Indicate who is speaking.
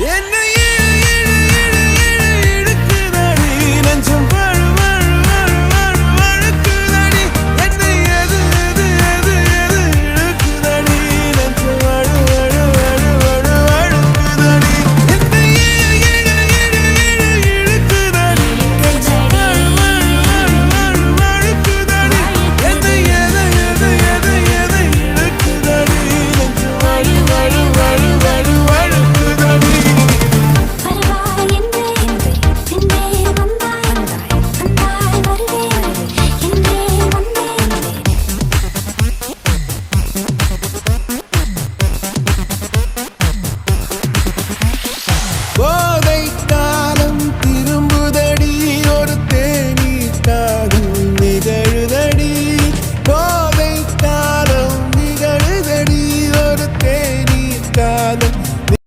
Speaker 1: In